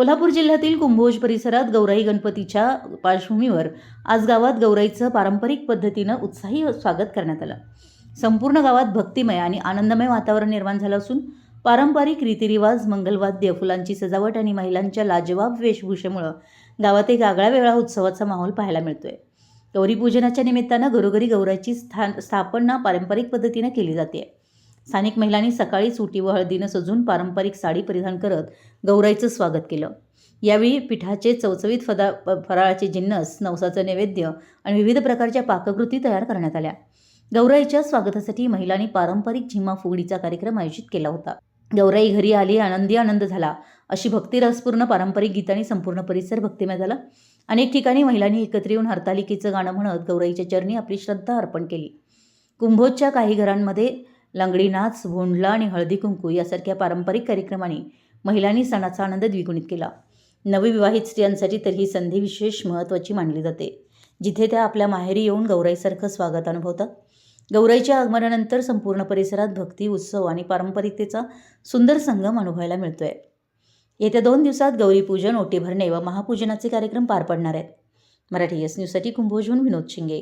कोल्हापूर जिल्ह्यातील कुंभोज परिसरात गौराई गणपतीच्या पार्श्वभूमीवर आज गावात गौराईचं पारंपरिक पद्धतीनं उत्साही स्वागत करण्यात आलं. संपूर्ण गावात भक्तिमय आणि आनंदमय वातावरण निर्माण झालं असून पारंपरिक रीतिरिवाज मंगलवाद्य फुलांची सजावट आणि महिलांच्या लाजवाब वेशभूषेमुळं गावात एक आगळा वेगळा उत्सवाचा माहोल पाहायला मिळतोय. गौरीपूजनाच्या निमित्तानं घरोघरी गौराईची स्थान स्थापना पारंपरिक पद्धतीनं केली जाते स्थानिक महिलांनी सकाळी सुटी व हळदीनं सजून पारंपरिक साडी परिधान करत गौराईचं स्वागत केलं. यावेळी पिठाचे चवचवीत फदा फराळाचे जिन्नस नवसाचं नैवेद्य आणि विविध प्रकारच्या पाककृती तयार करण्यात आल्या. गौराईच्या स्वागतासाठी महिलांनी पारंपरिक झिम्मा फुगडीचा कार्यक्रम आयोजित केला होता. गौराई घरी आली आनंदी आनंद झाला. अशी भक्तिरसपूर्ण पारंपरिक गीतांनी संपूर्ण परिसर भक्तिमय झाला. अनेक ठिकाणी महिलांनी एकत्र येऊन हरतालिकेचं गाणं म्हणत गौराईच्या चरणी आपली श्रद्धा अर्पण केली. कुंभोजच्या काही घरांमध्ये लंगडी नाच भोंडला आणि हळदी कुंकू यासारख्या पारंपरिक कार्यक्रमांनी महिलांनी सणाचा आनंद द्विगुणित केला. नवविवाहित स्त्रियांसाठी तर ही संधी विशेष महत्त्वाची मानली जाते जिथे त्या आपल्या माहेरी येऊन गौराईसारखं स्वागत अनुभवतात. गौराईच्या आगमनानंतर संपूर्ण परिसरात भक्ती उत्सव आणि पारंपरिकतेचा सुंदर संगम अनुभवायला मिळतोय. येत्या दोन दिवसात गौरीपूजन ओटी भरणे व महापूजनाचे कार्यक्रम पार पडणार आहेत. मराठी एस न्यूजसाठी कुंभोजहून विनोद शिंगे.